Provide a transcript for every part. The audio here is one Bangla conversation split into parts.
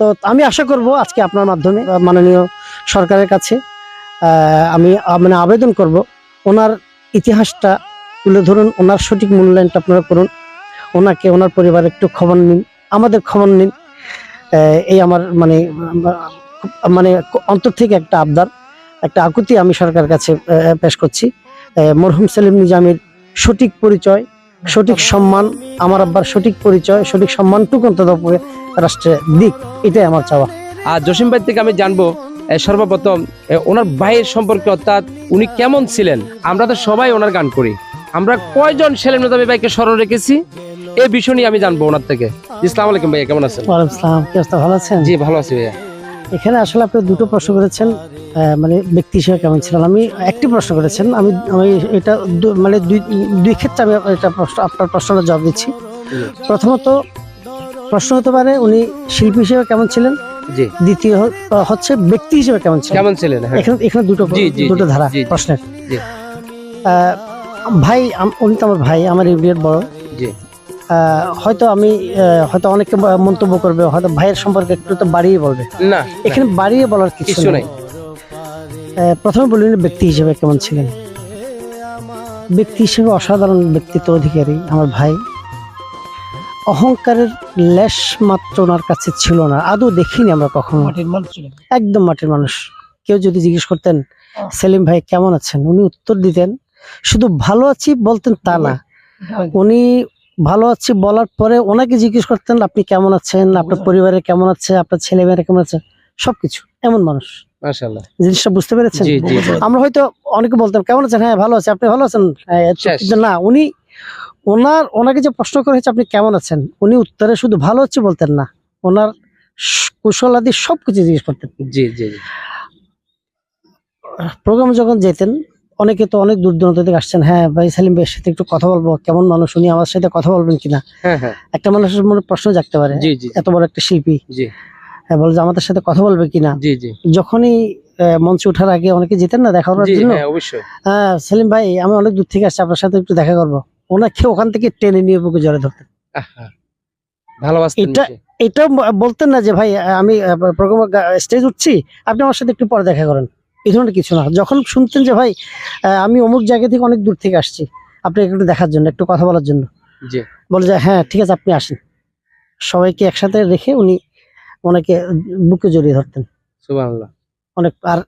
তো আমি আশা করব আজকে আপনার মাধ্যমে মাননীয় সরকারের কাছে আমি মানে আবেদন করব। ওনার ইতিহাসটা তুলে ধরুন, ওনার সঠিক মূল্যায়নটা আপনারা করুন। ওনাকে, ওনার পরিবার একটু খবর নিন, আমাদের খবর নিন। এই আমার মানে মানে অন্তর থেকে একটা আবদার, একটা আকুতি আমি সরকারের কাছে পেশ করছি। মরহুম সেলিম নিজামের সঠিক পরিচয় সঠিক সম্মান আমার আব্বার সঠিক পরিচয় সঠিক সম্মানটুকু অন্তত রাষ্ট্রে দিক এটাই আমার চাওয়া। আর জসিম ভাই থেকে আমি জানব সর্বপ্রথম ওনার ভাইয়ের সম্পর্কে অর্থাৎ উনি কেমন ছিলেন? আমরা তো সবাই ওনার গান করি। আমরা কয়জন সেলিম নদাবি ভাইকে স্মরণ রেখেছি? এই বিষয় নিয়ে আমি জানব ওনার থেকে। ইসলাম আলাইকুম ভাইয়া কেমন আছেন? ওয়ালাইকুম আসসালাম কি অবস্থা ভালো আছেন? জি ভালো আছি ভাইয়া। এখানে আসলে আপনি দুটো প্রশ্ন করেছেন মানে ব্যক্তি হিসেবে কেমন ছিলেন? আমি একটি প্রশ্ন করেছেন আমি আমি এটা মানে দুই দুই ক্ষেত্রে আমি এটা প্রশ্ন আপনার প্রশ্নটা জবাব দিচ্ছি। প্রথমত প্রশ্ন হতে পারে উনি শিল্পী হিসেবে কেমন ছিলেন? দ্বিতীয় হচ্ছে ব্যক্তি হিসেবে কেমন ছিলেন? কেমন ছিলেন? হ্যাঁ। এখানে এখানে দুটো দুটো ধারা। প্রশ্নের। ভাই উনি তো আমার ভাই আমার ইউনিয়ন বড়। হয়তো আমি আহ, হয়তো অনেকে মন্তব্য করবে হয়তো ভাইয়ের সম্পর্কে একটু তো বাড়িয়ে বলবে। না এখানে বাড়িয়ে বলার কিছু নেই। নাই। প্রথমে বললেন ব্যক্তি হিসেবে কেমন ছিলেন? ব্যক্তি হিসেবে অসাধারণ ব্যক্তিত্ব অধিকারী আমার ভাই। অহংকারের লেশ মাত্র ওনার কাছে ছিল না। আদৌ দেখিনি আমরা কখনো। একদম মাটির মানুষ। কেউ যদি জিজ্ঞেস করতেন সেলিম ভাই কেমন আছেন? উনি উত্তর দিতেন শুধু ভালো আছি বলতেন তা না। উনি ভালো আছি বলার পরে ওনাকে জিজ্ঞেস করতেন আপনি কেমন আছেন? আপনার পরিবারে কেমন আছে? আপনার ছেলেমেয়েরা কেমন আছে? সবকিছু এমন মানুষ। জিনিসটা বুঝতে পেরেছেন। আমরা হয়তো অনেকে বলতাম কেমন আছেন? হ্যাঁ ভালো আছে। আপনি ভালো আছেন? না উনি ওনার ওনাকে যে প্রশ্ন করা হয়েছে আপনি কেমন আছেন? উনি উত্তরে শুধু ভালো হচ্ছে বলতেন না ওনার কুশলাদি সবকিছু জিজ্ঞেস করতেন। জি জি জি। প্রোগ্রামে যখন যেতেন অনেকে তো অনেক দূর দূরান্ত থেকে আসছেন হ্যাঁ ভাই সালিম ভাইয়ের সাথে একটু কথা বলব কেমন মানুষ উনি আমার সাথে কথা বলবেন কিনা? হ্যাঁ হ্যাঁ। একটা মানুষের মনে প্রশ্ন জাগতে পারে এত বড় একটা শিল্পী। হ্যাঁ বলে যে আমাদের সাথে কথা বলবে কিনা? যখনই মঞ্চে ওঠার আগে অনেকে যেতেন না দেখা করার জন্য? হ্যাঁ হ্যাঁ সেলিম ভাই আমি অনেক দূর থেকে আসছি আপনার সাথে একটু দেখা করব। ওনাকে ওখান থেকে টেনে নিয়ে বুকে জড়ে ধরতেন। এটা- এটাও বলতেন না যে ভাই আমি স্টেজ উঠছি আপনি আমার সাথে একটু পরে দেখা করেন। এই ধরনের কিছু না। যখন শুনতেন যে ভাই আমি অমুক জায়গা থেকে অনেক দূর থেকে আসছি আপনি একটু দেখার জন্য একটু কথা বলার জন্য। জি। বলে যে হ্যাঁ ঠিক আছে আপনি আসেন। সবাইকে একসাথে রেখে উনি ওনাকে বুকে জড়িয়ে ধরতেন। অনেক আর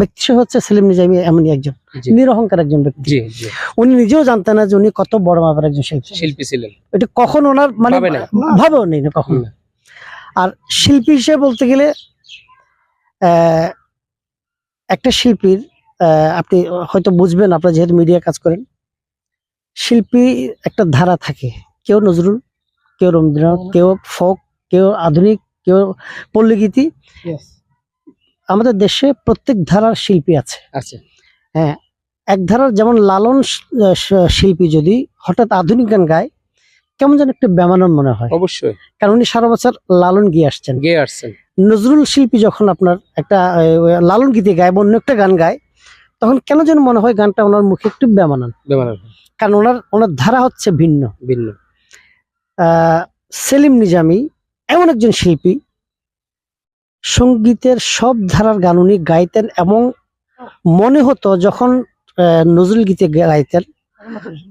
ব্যক্তি সে হচ্ছে সেলিম নিজামি এমনই একজন। নিরহংকার একজন ব্যক্তি। উনি নিজেও জানতেন না যে উনি কত বড় মাপের একজন শিল্পী। শিল্পী ছিলেন। এটা কখন ওনার মানে ভাবেও নেই না কখন। আর শিল্পী হিসেবে বলতে গেলে আহ, একটা শিল্পীর আপনি হয়তো বুঝবেন আপনারা যেহেতু মিডিয়া কাজ করেন শিল্পী একটা ধারা থাকে। কেউ নজরুল কেউ রবীন্দ্রনাথ কেউ ফোক কেউ আধুনিক কেউ পল্লীগীতি। আমাদের দেশে প্রত্যেক ধারার শিল্পী আছে। হ্যাঁ এক ধারার যেমন লালন শিল্পী যদি হঠাৎ আধুনিক গান গায় কেমন যেন একটু বেমানন মনে হয়। অবশ্যই। কারণ উনি সারা বছর লালন গিয়ে আসছেন। গিয়ে আসছেন। নজরুল শিল্পী যখন আপনার একটা লালন গীতি গায় বা অন্য একটা গান গায় তখন কেন যেন মনে হয় গানটা ওনার মুখে একটু বেমানান? বেমানান। কারণ ওনার ওনার ধারা হচ্ছে ভিন্ন। ভিন্ন। আহ, সেলিম নিজামি এমন একজন শিল্পী সঙ্গীতের সব ধারার গান উনি গাইতেন এবং মনে হতো যখন আহ, নজরুল গীতে গাইতেন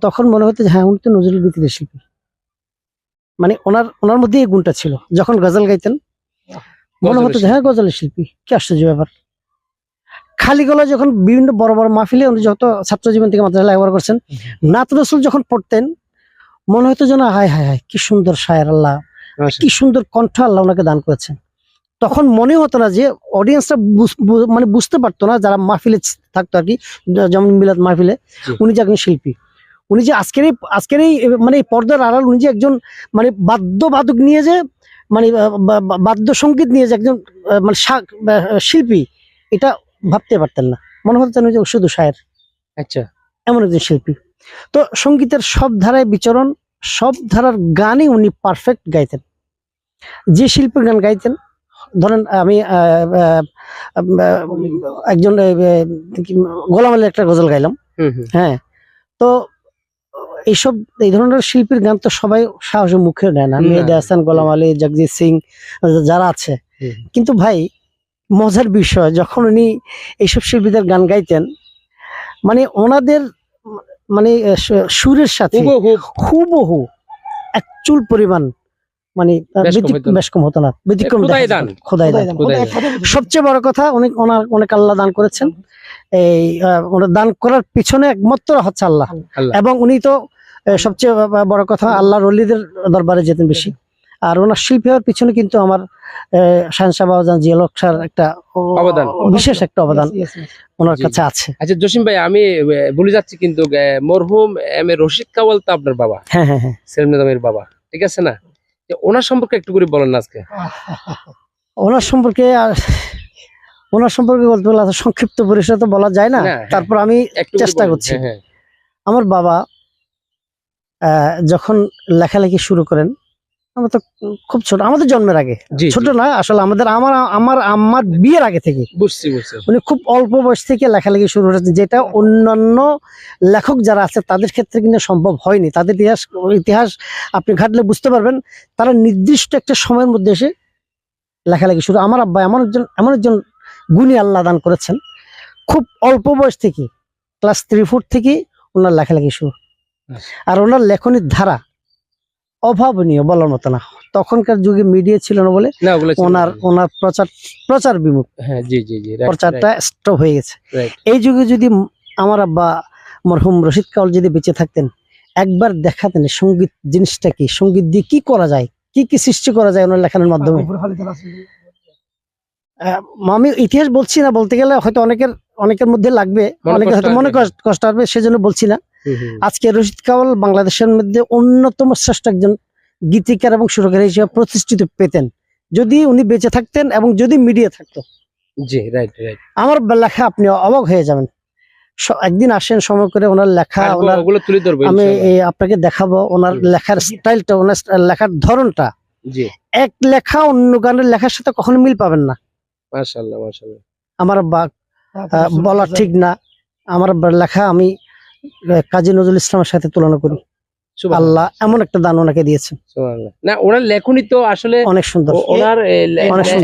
তখন মনে হতো হ্যাঁ উনি তো নজরুল গীতির শিল্পী। মানে ওনার ওনার মধ্যে এই গুণটা ছিল যখন গজল গাইতেন। মনে হতো হ্যাঁ গজলের শিল্পী কি আশ্চর্য ব্যাপার। খালি গলা যখন বিভিন্ন বড় বড় মাহফিলে উনি যত ছাত্র জীবন থেকে মাত্রা লেখাপড়া করছেন নাত রসুল যখন পড়তেন মনে হতো যেন হায় হায় হায় কি সুন্দর শায়ের আল্লাহ কি সুন্দর কণ্ঠ আল্লাহ ওনাকে দান করেছেন। তখন মনে হতো না যে অডিয়েন্সরা মানে বুঝতে পারতো না যারা মাহফিলে থাকতো আর কি যেমন মিলাদ মাহফিলে উনি যে একজন শিল্পী। উনি যে আজকের এই আজকের এই মানে পর্দার আড়াল উনি যে একজন মানে বাদ্যবাদক নিয়ে যে মানে বাদ্য বা- নিয়ে যে একজন মানে শিল্পী এটা ভাবতে পারতেন না। মনে হতো যেন যে শুধু শায়ের। আচ্ছা। এমন একজন শিল্পী। তো সঙ্গীতের সব ধারায় বিচরণ সব ধারার গানই উনি পারফেক্ট গাইতেন। যে শিল্পীর গান গাইতেন ধরেন আমি একজন গোলাম আলীর একটা গজল গাইলাম। হ্যাঁ। তো এইসব এই ধরনের শিল্পীর গান তো সবাই সাহসে মুখে নেয় না। মেহেদি হাসান গোলাম আলী জগজিৎ সিং যারা আছে। কিন্তু ভাই মজার বিষয় যখন উনি এইসব শিল্পীদের গান গাইতেন মানে ওনাদের মানে সুরের সাথে হুবহু। একচুল পরিমাণ মানে বেশ কম হতো না। ব্যতিক্রম খোদাই দান। সবচেয়ে বড় কথা অনেক ওনার অনেক আল্লাহ দান করেছেন। এই ওনার দান করার পিছনে একমাত্র হচ্ছে আল্লাহ। আল্লাহ। এবং উনি তো সবচেয়ে বড় কথা আল্লাহর অলিদের দরবারে যেতেন বেশি। আর ওনার শিল্পী হওয়ার পিছনে কিন্তু আমার শাহনশাহ বাবাজান জিয়ালক স্যার একটা অবদান। বিশেষ একটা অবদান ওনার কাছে আছে। আচ্ছা জসিম ভাই আমি যাচ্ছি কিন্তু মরহুম এম এ রশিদ কাওয়াল তো আপনার বাবা। হ্যাঁ হ্যাঁ হ্যাঁ। সেলিম বাবা। ঠিক আছে না? ওনার সম্পর্কে একটু করে বলেন না আজকে ওনার সম্পর্কে আর ওনার সম্পর্কে বলতে গেলে সংক্ষিপ্ত পরিসরে তো বলা যায় না হ্যাঁ। তারপর আমি একটু চেষ্টা করছি। হ্যাঁ, হ্যাঁ। আমার বাবা আহ, যখন লেখালেখি শুরু করেন আমরা তো খুব ছোট আমাদের জন্মের আগে। ছোট না আসলে আমাদের আমার আমার আমার বিয়ের আগে থেকে। বুঝছি বুঝছি। উনি খুব অল্প বয়স থেকে লেখালেখি শুরু করেছেন যেটা অন্যান্য লেখক যারা আছে তাদের ক্ষেত্রে কিন্তু সম্ভব হয়নি। তাদের ইতিহাস ইতিহাস আপনি ঘাটলে বুঝতে পারবেন তারা নির্দিষ্ট একটা সময়ের মধ্যে এসে লেখালেখি শুরু। আমার আব্বা এমন একজন এমন একজন গুণী আল্লাহ দান করেছেন খুব অল্প বয়স থেকে ক্লাস থ্রি ফোর থেকে ওনার লেখালেখি শুরু। আচ্ছা। আর ওনার লেখনির ধারা অভাবনীয় বলার মতো না। তখনকার যুগে মিডিয়া ছিল না বলে ওনার ওনার প্রচার প্রচার বিমুখ। হ্যাঁ জি জি জি right, প্রচারটা স্টপ হয়ে গেছে. এই যুগে যদি আমার আব্বা মরহুম রশিদ কাউল যদি বেঁচে থাকতেন একবার দেখাতেন সংগীত জিনিসটা কি সংগীত দিয়ে কি করা যায় কি কি সৃষ্টি করা যায় ওনার লেখানোর মাধ্যমে? আহ, আমি ইতিহাস বলছি না বলতে গেলে হয়তো অনেকের অনেকের মধ্যে লাগবে অনেকে হয়তো মনে। কষ্ট- আসবে সেজন্য বলছি না। আজকে রশিদ কাওয়াল বাংলাদেশের মধ্যে অন্যতম শ্রেষ্ঠ একজন গীতিকার এবং সুরকার হিসেবে প্রতিষ্ঠিত পেতেন। যদি উনি বেঁচে থাকতেন এবং যদি মিডিয়া থাকতো। জি রাইট রাইট আমার লেখা আপনি অবাক হয়ে যাবেন। একদিন আসেন সময় করে ওনার লেখা ওনার ওগুলো তুলে ধরবো আমি আপনাকে দেখাবো ওনার লেখার স্টাইলটা ওনার লেখার ধরনটা। এক লেখা অন্য গানের লেখার সাথে কখনো মিল পাবেন না। মাশাআল্লাহ মাশাআল্লাহ। আমার বলা ঠিক না। আমার লেখা আমি কাজী নজরুল ইসলামের সাথে তুলনা করি। আল্লাহ এমন একটা দান ওনাকে দিয়েছেন। না ওনার লেখনি তো আসলে অনেক সুন্দর। ওনার।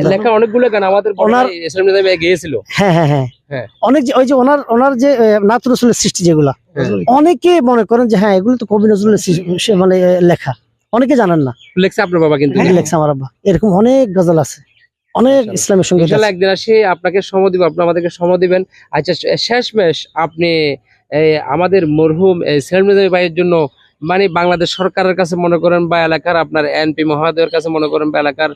লেখা অনেকগুলো গান আমাদের ওনার- গিয়েছিল। হ্যাঁ হ্যাঁ হ্যাঁ। হ্যাঁ। অনেক ওই যে ওনার ওনার যে নাত রসুলের সৃষ্টি যেগুলা হ্যাঁ। অনেকে মনে করেন যে হ্যাঁ এগুলো তো কবি নজরুলের মানে লেখা। অনেকে জানেন না। লেখছে আপনার বাবা কিন্তু। হ্যাঁ, লেখছে আমার আব্বা। এরকম অনেক গজল আছে। অনেক ইসলামের সঙ্গে একদিন আসি আপনাকে সময় দিব আপনি আমাদেরকে সময় দিবেন। আচ্ছা শেষমেশ আপনি আমাদের মরহুম এ, সেলিম ভাইয়ের জন্য মানে বাংলাদেশ সরকারের কাছে মনে করেন বা এলাকার আপনার এনপি মহোদয়ের কাছে মনে করেন বা এলাকার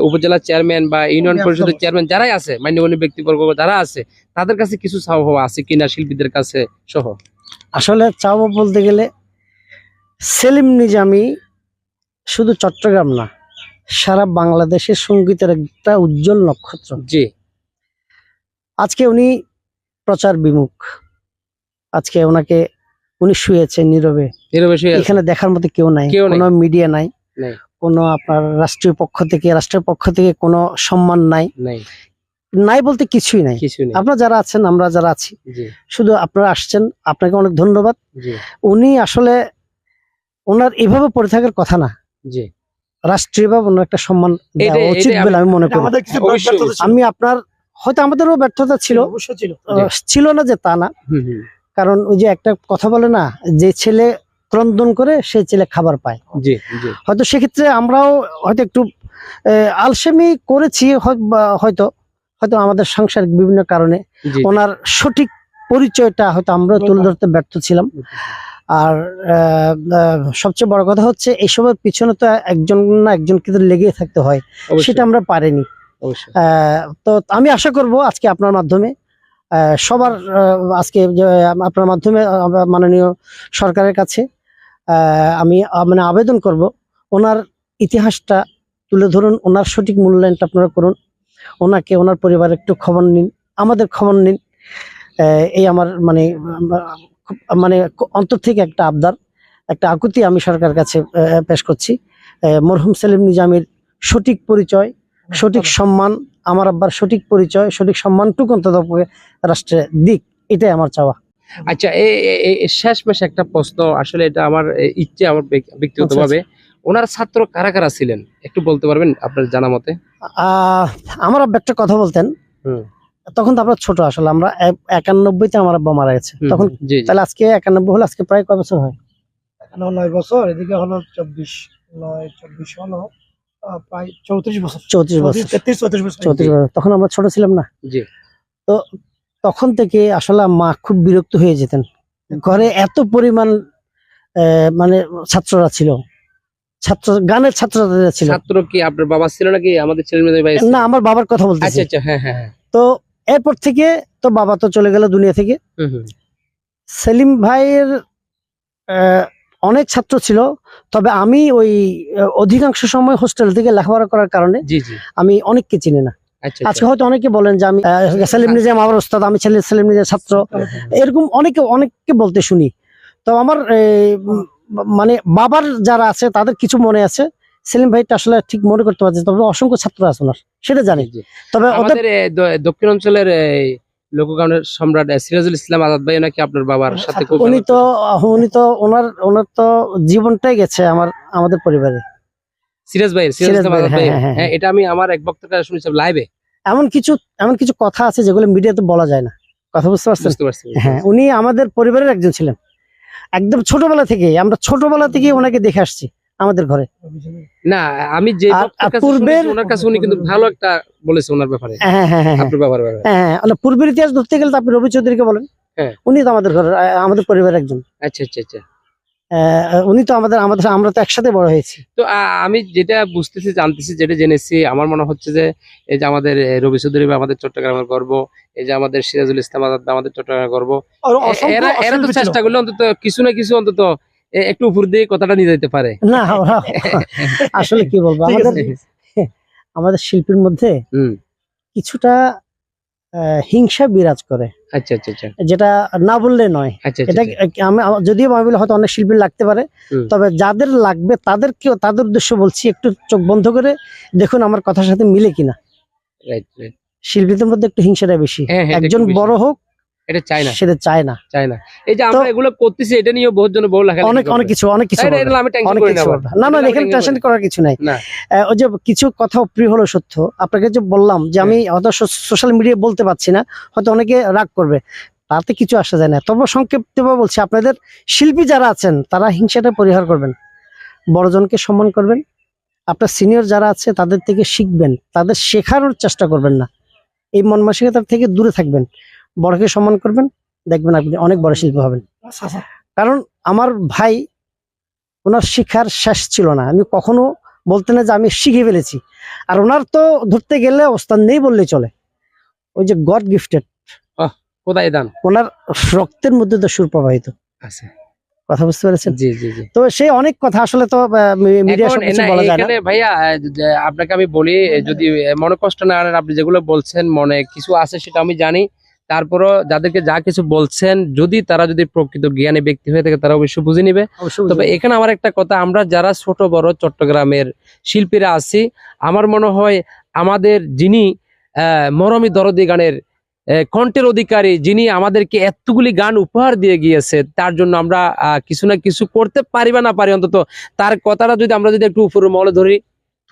উপজেলা চেয়ারম্যান বা ইউনিয়ন পরিষদের চেয়ারম্যান যারাই আছে মান্যগণ্য ব্যক্তিবর্গ যারা আছে তাদের কাছে কিছু চাওয়া হওয়া আছে কিনা শিল্পীদের কাছে সহ? আসলে চাওয়া বলতে গেলে সেলিম নিজামি শুধু চট্টগ্রাম না সারা বাংলাদেশের সঙ্গীতের একটা উজ্জ্বল নক্ষত্র। জি। আজকে উনি প্রচার বিমুখ। আজকে ওনাকে উনি শুয়েছে নীরবে। নীরবে শুয়ে এখানে দেখার মতো কেউ নাই কোনো মিডিয়া নাই নাই। কোনো আপনার রাষ্ট্রীয় পক্ষ থেকে রাষ্ট্রের পক্ষ থেকে কোনো সম্মান নাই। নাই। বলতে কিছুই নাই। কিছু আপনারা যারা আছেন আমরা যারা আছি শুধু আপনারা আসছেন আপনাকে অনেক ধন্যবাদ। উনি আসলে ওনার এভাবে পড়ে থাকার কথা না। রাষ্ট্রীয় রাষ্ট্রীয়ভাবে ওনার একটা সম্মান দেওয়া উচিত বলে আমি মনে করি। আমি আপনার হয়তো আমাদেরও ব্যর্থতা ছিল। ছিল না যে তা না। হুম, হুম। কারণ ওই যে একটা কথা বলে না যে ছেলে ক্রন্দন করে সে ছেলে খাবার পায়। হয়তো সেক্ষেত্রে আমরাও হয়তো একটু আলসেমি করেছি হয়- হয়তো হয়তো আমাদের সাংসারিক বিভিন্ন কারণে। ওনার সঠিক পরিচয়টা হয়তো আমরা তুলে ধরতে ব্যর্থ ছিলাম। আর সবচেয়ে বড় কথা হচ্ছে এইসবের পিছনে তো একজন না একজন কিন্তু লেগেই থাকতে হয়। সেটা আমরা পারিনি। আহ, তো আমি আশা করব আজকে আপনার মাধ্যমে সবার আজকে যে আপনার মাধ্যমে মাননীয় সরকারের কাছে আমি মানে আবেদন করব। ওনার ইতিহাসটা তুলে ধরুন ওনার সঠিক মূল্যায়নটা আপনারা করুন। ওনাকে ওনার পরিবারের একটু খবর নিন আমাদের খবর নিন। এই আমার মানে মানে অন্তর থেকে একটা আবদার একটা আকুতি আমি সরকারের কাছে পেশ করছি। মরহুম সেলিম নিজামের সঠিক পরিচয় সঠিক সম্মান আমার আব্বার সঠিক পরিচয় সঠিক সম্মানটুকু অন্তত রাষ্ট্রে দিক এটাই আমার চাওয়া। আচ্ছা শেষ মাস একটা প্রশ্ন আসলে এটা আমার ইচ্ছে আমার ব্যক্তি- ব্যক্তিগতভাবে। ওনার ছাত্র কারা কারা ছিলেন? একটু বলতে পারবেন আপনার জানা মতে? আহ, আমার আব্বা একটা কথা বলতেন। হুম। তখন তো আমরা ছোট আসলে আমরা এক- একানব্বইতে আমার আব্বা মারা গেছে। তখন। তাহলে আজকে একানব্বই হলে আজকে প্রায় কয় বছর হয়? নয় বছর এদিকে হলো চব্বিশ নয় চব্বিশ হলো। প্রায় চৌত্রিশ বছর। চৌত্রিশ বছর। তেত্রিশ চৌত্রিশ বছর চৌত্রিশ বছর। তখন আমরা ছোট ছিলাম না। জি। তখন থেকে আসলে মা খুব বিরক্ত হয়ে যেতেন। ঘরে এত পরিমাণ আহ, মানে ছাত্ররা ছিল। ছাত্র গানের ছাত্ররা ছিল। ছাত্র কি আপনার বাবা ছিল নাকি আমাদের ছেলে মেয়ে ভাই না আমার বাবার কথা বলতেছি। আচ্ছা আচ্ছা হ্যাঁ হ্যাঁ হ্যাঁ। তো এরপর থেকে তো বাবা তো চলে গেল দুনিয়া থেকে। হুম, হুম। সেলিম ভাইয়ের আহ, অনেক ছাত্র ছিল তবে আমি ওই অধিকাংশ সময় হোস্টেল থেকে লেখাপড়া করার কারণে আমি অনেককে চিনি না। আচ্ছা আজকে আচ্ছা হয়তো অনেকে বলেন যে আমি সেলিম নিজাম আমার ওস্তাদ আমি ছেলে সেলিম নিজাম ছাত্র। এরকম অনেকে অনেককে বলতে শুনি। তো আমার মানে বাবার যারা আছে তাদের কিছু মনে আছে। সেলিম ভাইটা আসলে ঠিক মনে করতে পারছে তবে অসংখ্য ছাত্র আছে ওনার সেটা জানি। তবে আমাদের দক্ষিণ অঞ্চলের এই, লোকগানের সম্রাট সিরাজুল ইসলাম আজাদ ভাই নাকি আপনার বাবার সাথে খুব উনি তো উনি তো ওনার ওনার তো জীবনটাই গেছে আমার আমাদের পরিবারে। সিরাজ ভাই সিরাজ ইসলাম আজাদ ভাই হ্যাঁ, হ্যাঁ, হ্যাঁ। এটা আমি আমার এক বক্তার কাছে শুনেছিলাম লাইভে এমন কিছু এমন কিছু কথা আছে যেগুলো মিডিয়াতে বলা যায় না। কথা বুঝতে পারছেন? বুঝতে পারছি হ্যাঁ উনি আমাদের পরিবারের একজন ছিলেন। একদম ছোটবেলা থেকে আমরা ছোটবেলা থেকে ওনাকে দেখে আসছি। আমাদের ঘরে। না আমি যে পূর্বের- ওনার কাছে উনি কিন্তু ভালো একটা বলেছে ওনার ব্যাপারে। হ্যাঁ হ্যাঁ হ্যাঁ হ্যাঁ। ব্যাপারে। হ্যাঁ মানে পূর্বের ইতিহাস ধরতে গেলে তো আপনি রবি চৌধুরীকে বলেন। হ্যাঁ। উনি তো আমাদের ঘরের আমাদের পরিবারের একজন। আচ্ছা আচ্ছা আচ্ছা। উনি তো আমাদের আমাদের আমরা তো একসাথে বড় হয়েছি। তো আমি যেটা বুঝতেছি জানতেছি যেটা জেনেছি আমার মনে হচ্ছে যে এই যে আমাদের রবি চৌধুরী ভাই আমাদের চট্টগ্রামের গর্ব এই যে আমাদের সিরাজুল ইসলাম আজাদ আমাদের চট্টগ্রামের গর্ব। এরা এরা তো চেষ্টা করলে অন্তত কিছু না কিছু অন্তত একটু উপর দিয়ে কথাটা নিয়ে যেতে পারে। না আসলে কি বলব? আমাদের আমাদের শিল্পীর মধ্যে কিছুটা হিংসা বিরাজ করে। আচ্ছা আচ্ছা আচ্ছা। যেটা না বললে নয়। আচ্ছা আচ্ছা, এটা। আমি যদিও আমি বলি হয়তো অনেক শিল্পী লাগতে পারে তবে যাদের লাগবে তাদেরকে তাদের উদ্দেশ্য বলছি একটু চোখ বন্ধ করে দেখুন আমার কথার সাথে মিলে কিনা. শিল্পীদের মধ্যে একটু হিংসাটা বেশি। হ্যাঁ, হ্যাঁ, একজন বড় হোক এটা চাই না সেটা চায় না চাই না এই যে আমরা এগুলো করতেছি এটা নিয়ে বহুত জন বহু লেখা অনেক অনেক কিছু অনেক কিছু এটা বলবে। এটা আমি টেনশন করি না কিছু আবার। বলবে। না না এখানে টেনশন করার কিছু নাই। ওই যে কিছু কথা প্রিয় হলো সত্য। আপনাকে যে বললাম যে আমি। হয়তো সোশ্যাল মিডিয়ায় বলতে পারছি না হয়তো অনেকে রাগ করবে। তাতে কিছু আসা যায় না। তবে সংক্ষিপ্ত বলছি আপনাদের শিল্পী যারা আছেন তারা হিংসাটা পরিহার করবেন। বড়জনকে সম্মান করবেন। আপনার সিনিয়র যারা আছে তাদের থেকে শিখবেন। তাদের শেখানোর চেষ্টা করবেন না। এই মন মানসিকতার থেকে দূরে থাকবেন। বড়কে সম্মান করবেন দেখবেন আপনি অনেক বড় শিল্পী হবেন। আচ্ছা, আচ্ছা। কারণ আমার ভাই ওনার শিক্ষার শেষ ছিল না। আমি কখনো বলতে না যে আমি শিখে ফেলেছি। আর ওনার তো ধরতে গেলে অবস্থান নেই বললেই চলে। ওই যে গড গিফটেড। কোথায় দান? ওনার রক্তের মধ্যে তো সুর প্রবাহিত। আছে কথা বুঝতে পেরেছেন? জি জি জি। তো সেই অনেক কথা আসলে তো মিডিয়া সবকিছু বলা যায় না। ভাইয়া আপনাকে আমি বলি যদি মনে কষ্ট না আনেন আপনি যেগুলো বলছেন মনে কিছু আছে সেটা আমি জানি। তারপরও যাদেরকে যা কিছু বলছেন যদি তারা যদি প্রকৃত জ্ঞানী ব্যক্তি হয়ে থাকে তারা অবশ্যই বুঝে নিবে। তবে এখানে আমার একটা কথা আমরা যারা ছোট বড় চট্টগ্রামের শিল্পীরা আছি আমার মনে হয় আমাদের যিনি মরমী দরদি গানের কণ্ঠের অধিকারী যিনি আমাদেরকে এতগুলি গান উপহার দিয়ে গিয়েছে তার জন্য আমরা আহ, কিছু না কিছু করতে পারি বা না পারি অন্তত তার কথাটা যদি আমরা যদি একটু উপরে মলে ধরি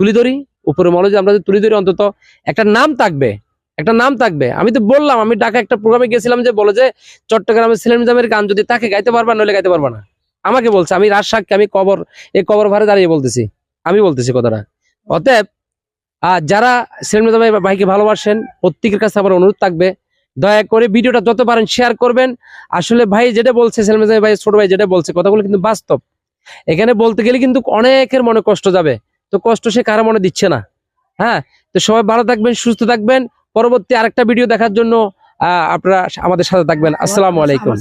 তুলি ধরি উপরে মলে যদি আমরা যদি তুলি ধরি অন্তত একটা নাম থাকবে। একটা নাম থাকবে। আমি তো বললাম আমি ঢাকা একটা প্রোগ্রামে গেছিলাম যে বলে যে চট্টগ্রামের সিলেম নিজামের গান যদি তাকে গাইতে পারবা নইলে গাইতে পারবা না। আমাকে বলছে আমি রাজ সাক্ষী আমি কবর এই কবর ভারে দাঁড়িয়ে বলতেছি। আমি বলতেছি কথাটা। অতএব আহ, যারা সেলিম নিজাম ভাইকে ভালোবাসেন প্রত্যেকের কাছে আমার অনুরোধ থাকবে দয়া করে ভিডিওটা যত পারেন শেয়ার করবেন। আসলে ভাই যেটা বলছে সেলিম ভাই ছোট ভাই যেটা বলছে কথাগুলো কিন্তু বাস্তব। এখানে বলতে গেলে কিন্তু অনেকের মনে কষ্ট যাবে। তো কষ্ট সে কারও মনে দিচ্ছে না। হ্যাঁ? তো সবাই ভালো থাকবেন সুস্থ থাকবেন। পরবর্তী আরেকটা ভিডিও দেখার জন্য আহ, আপনারা আমাদের সাথে থাকবেন। আসসালামু আলাইকুম।